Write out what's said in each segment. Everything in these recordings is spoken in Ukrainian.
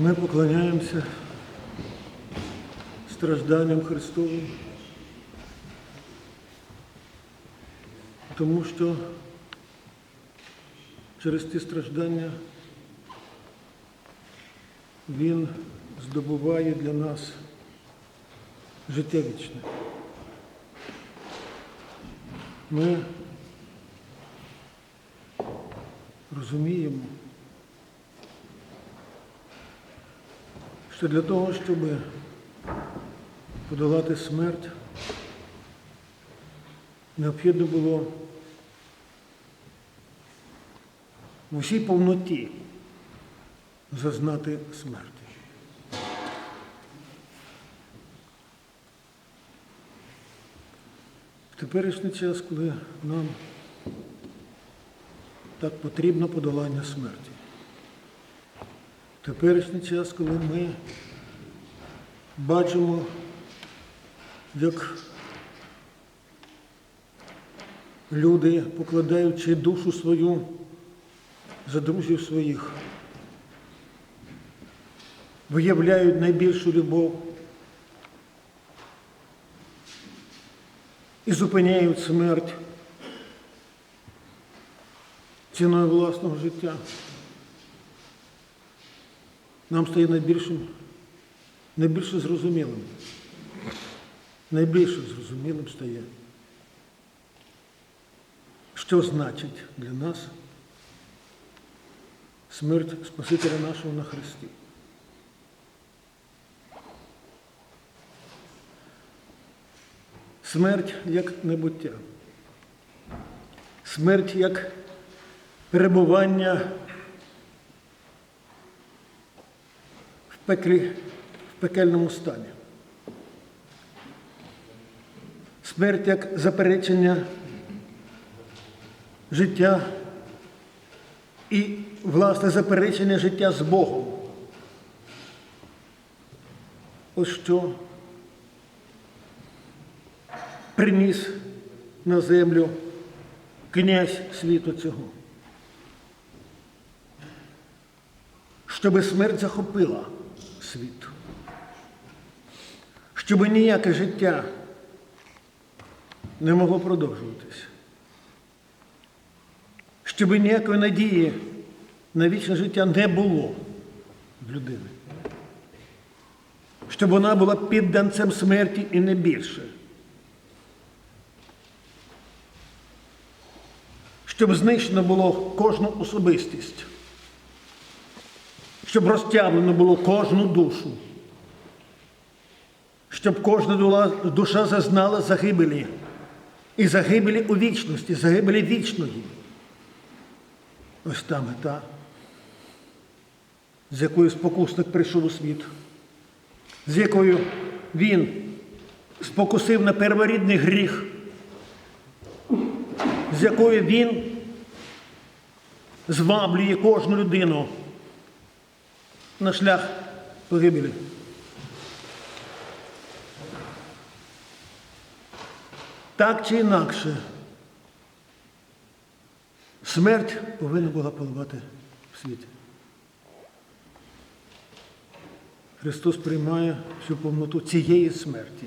Ми поклоняємося стражданням Христовим, тому що через ті страждання Він здобуває для нас життя вічне. Ми розуміємо, що для того, щоб подолати смерть, необхідно було в усій повноті зазнати смерті. В теперішній час, коли нам так потрібно подолання смерті. Теперішній час, коли ми бачимо, як люди, покладаючи душу свою за друзів своїх, виявляють найбільшу любов і зупиняють смерть ціною власного життя. Нам стає найбільшим, найбільше зрозумілим. Найбільше зрозумілим стає, що значить для нас смерть Спасителя нашого на Христі. Смерть як небуття. Смерть як перебування пеклі, в пекельному стані. Смерть як заперечення життя і, власне, заперечення життя з Богом. Ось що приніс на землю князь світу цього. Щоби смерть захопила світ. Щоби ніяке життя не могло продовжуватися. Щоби ніякої надії на вічне життя не було в людини. Щоб вона була підданцем смерті і не більше. Щоб знищено було кожну особистість, щоб розтягнено було кожну душу, щоб кожна душа зазнала загибелі. І загибелі у вічності, загибелі вічної. Ось та мета, з якою спокусник прийшов у світ, з якою він спокусив на перворідний гріх, з якою він зваблює кожну людину на шлях погибелі. Так чи інакше, смерть повинна була панувати в світі. Христос приймає всю повноту цієї смерті.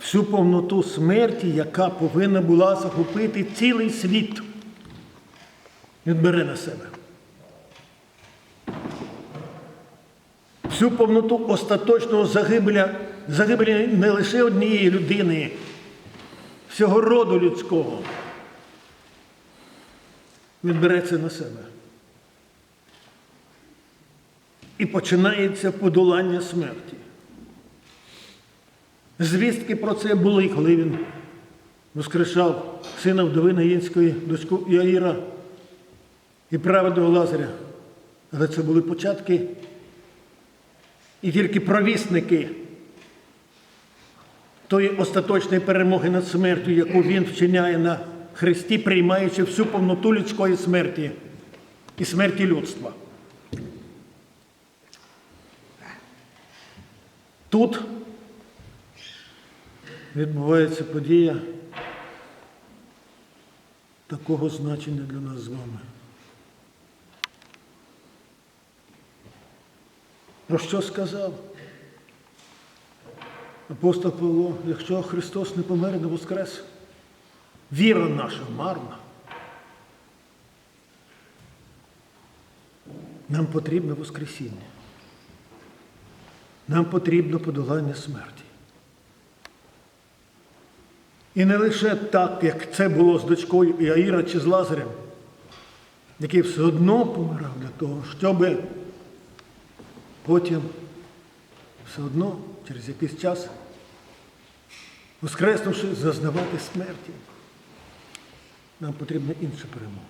Всю повноту смерті, яка повинна була захопити цілий світ. Він бере на себе. Всю повноту остаточного загибеля, загибелі не лише однієї людини, всього роду людського. Він бере це на себе. І починається подолання смерті. Звістки про це були, коли він воскрешав сина вдови Наїнської, дочку Яїра і праведного Лазаря. Але це були початки і тільки провісники тої остаточної перемоги над смертю, яку він вчиняє на Христі, приймаючи всю повноту людської смерті і смерті людства. Тут відбувається подія такого значення для нас з вами. Про що сказав? Апостол Павло, якщо Христос не помер, не воскрес, віра наша марна. Нам потрібно Воскресіння. Нам потрібно подолання смерті. І не лише так, як це було з дочкою Іаїра чи з Лазарем, який все одно помирав для того, щоб потім все одно через якийсь час, воскреснувши, зазнавати смерті. Нам потрібна інша перемога.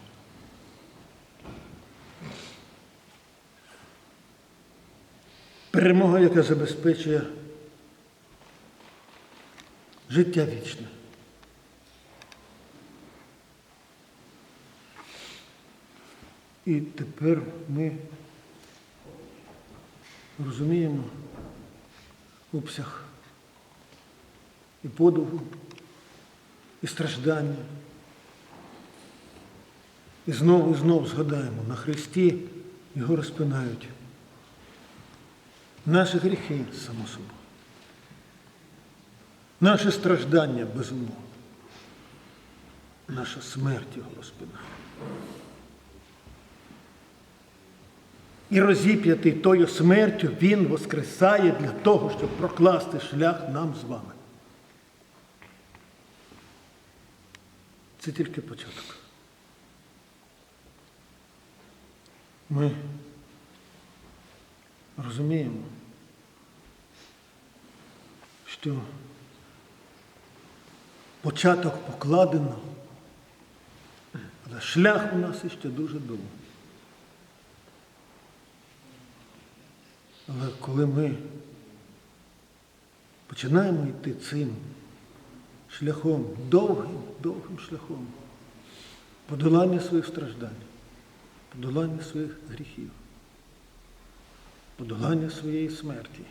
Перемога, яка забезпечує життя вічне. І тепер ми розуміємо обсяг і подовгу, і страждання. І знову і знову згадаємо, на Христі його розпинають. Наші гріхи, само собою. Наше страждання безумовно. Наша смерть його розпинає. І розіп'ятий тою смертю Він воскресає для того, щоб прокласти шлях нам з вами. Це тільки початок. Ми розуміємо, що початок покладено, але шлях у нас іще дуже довгий. Але коли ми починаємо йти цим шляхом, довгим, довгим шляхом, подолання своїх страждань, подолання своїх гріхів, подолання своєї смерті,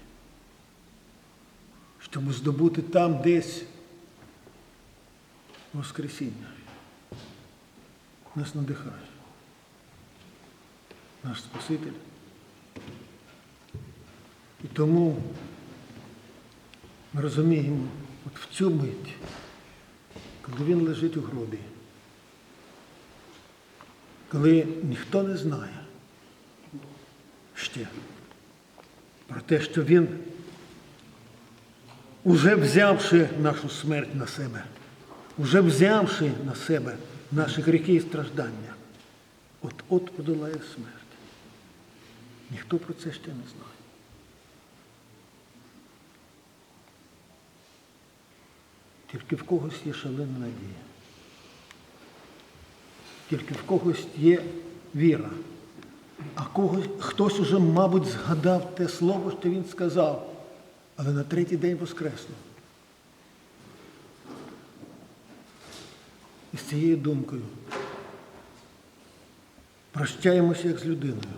щоб здобути там десь Воскресіння. Нас надихає. Наш Спаситель. І тому ми розуміємо, от в цю мить, коли він лежить у гробі, коли ніхто не знає ще про те, що він, уже взявши нашу смерть на себе, уже взявши на себе наші гріхи і страждання, от-от подолає смерть. Ніхто про це ще не знає. Тільки в когось є шалена надія. Тільки в когось є віра. А когось, хтось уже, мабуть, згадав те слово, що він сказав, але на третій день воскреснув. І з цією думкою прощаємося як з людиною.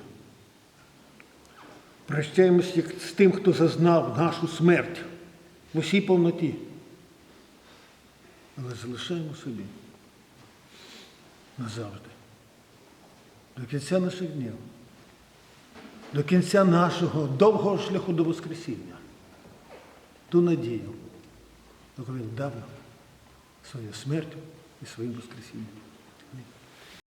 Прощаємося як з тим, хто зазнав нашу смерть в усій повноті але залишаємо собі назавжди. До кінця наших днів, до кінця нашого довгого шляху до Воскресіння, ту надію, яку він дав нам своєю смертю і своїм Воскресінням.